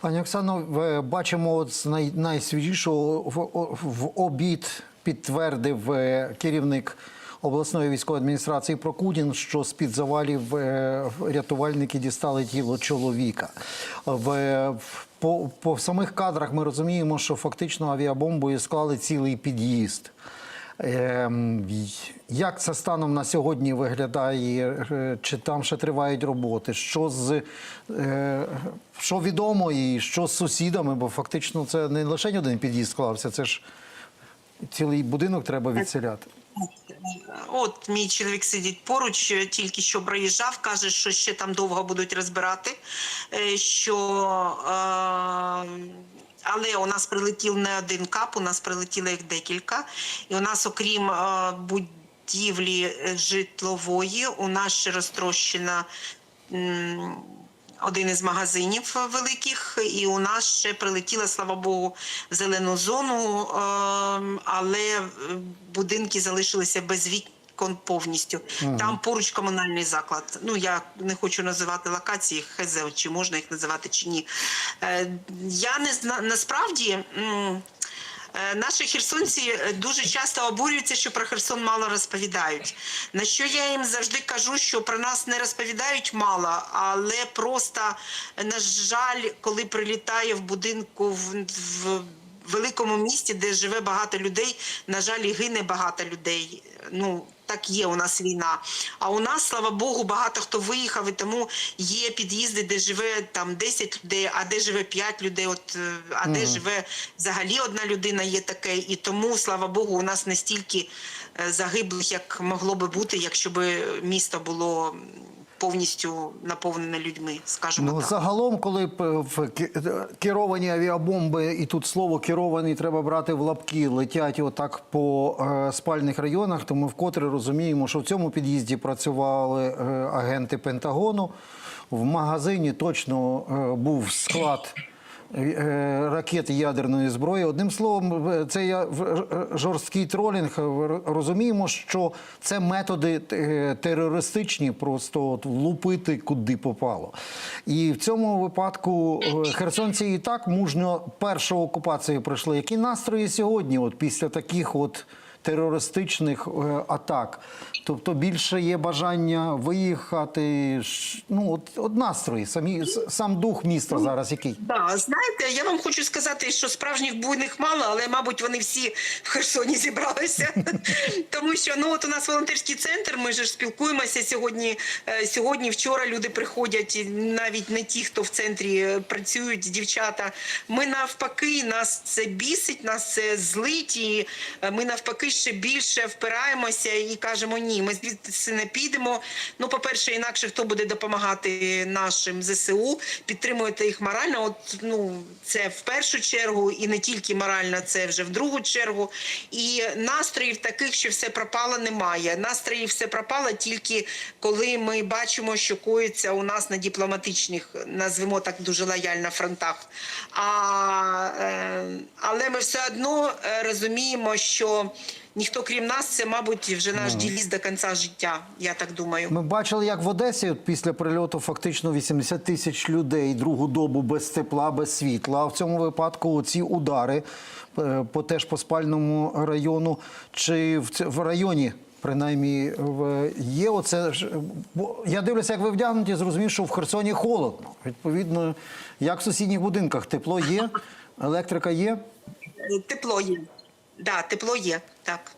Пані Оксано, бачимо от з най, найсвіжішого в, обід підтвердив е, керівник обласної військової адміністрації Прокудін, що з-під завалів е, рятувальники дістали тіло чоловіка. В- по, по самих кадрах ми розуміємо, що фактично авіабомбою склали цілий під'їзд. Ем, Як це станом на сьогодні виглядає? Е, Чи там ще тривають роботи? Що з е, що відомо і що з сусідами? Бо фактично це не лише один під'їзд склався, це ж цілий будинок треба відселяти. От мій чоловік сидить поруч, е, тільки що проїжджав, каже, що ще там довго будуть розбирати. Що, е, але у нас прилетів не один кап, у нас прилетіло їх декілька. І у нас, окрім е, будівлі е, житлової, у нас ще розтрощена. один із магазинів великих, і у нас ще прилетіла, слава Богу, в зелену зону, ем, але е, будинки залишилися без вікон повністю. Там поруч комунальний заклад. Ну я не хочу називати локації, хз, чи можна їх називати чи ні. Е, Я не насправді. Е, Наші херсонці е, дуже часто обурюються, що про Херсон мало розповідають. На що я їм завжди кажу, що про нас не розповідають мало, але просто, на жаль, коли прилітає в будинку в, в великому місті, де живе багато людей, на жаль, і гине багато людей. Ну, так є у нас війна. А у нас, слава Богу, багато хто виїхав, і тому є під'їзди, де живе там 10 людей, а де живе 5 людей, от, е, а де живе взагалі одна людина, є таке. І тому, слава Богу, у нас не стільки е, загиблих, як могло би бути, якщо б місто було повністю наповнене людьми, скажімо Ну, так. загалом, коли в керовані авіабомби, і тут слово керований треба брати в лапки, летять отак по е, спальних районах, то ми вкотре розуміємо, що в цьому під'їзді працювали е, агенти Пентагону. В магазині точно е, був склад. Е, Ракет ядерної зброї. Одним словом, е, це е, жорсткий тролінг. Е, Розуміємо, що це методи е, терористичні, просто от влупити куди попало. І в цьому випадку е, херсонці і так мужньо першу окупацію пройшли. Які настрої сьогодні, от після таких от терористичних е, атак? Тобто більше є бажання виїхати. Ну, от, от настрої, самі, сам дух міста зараз який? Да, знаєте, я вам хочу сказати, що справжніх буйних мало, але мабуть вони всі в Херсоні зібралися. Тому що ну от у нас волонтерський центр. Ми ж спілкуємося сьогодні. е, Сьогодні, вчора люди приходять, навіть не ті, хто в центрі е, працюють, дівчата. Ми навпаки, нас це бісить, нас це злить, і ми навпаки ще більше впираємося і кажемо ні, ми звідси не підемо. Ну, по-перше, інакше хто буде допомагати нашим ЗСУ, підтримуєте їх морально. От ну це в першу чергу, і не тільки морально, це вже в другу чергу. І настроїв таких, що все пропало, немає. Настроїв все пропало тільки коли ми бачимо, що коїться у нас на дипломатичних, назвемо так дуже лояльно фронтах. А, е, але ми все одно е, розуміємо, що ніхто крім нас, це, мабуть, вже наш діліз до кінця життя. Я так думаю. Ми бачили, як в Одесі от після прильоту фактично 80 тисяч людей другу добу без тепла, без світла. А в цьому випадку ці удари е, по теж по спальному району чи в, в районі. Принаймні в- є оце ж- бо я дивлюся, як ви вдягнуті, зрозумів, що в Херсоні холодно. Відповідно, як в сусідніх будинках тепло є, електрика є. Тепло є. Да, тепло є, так.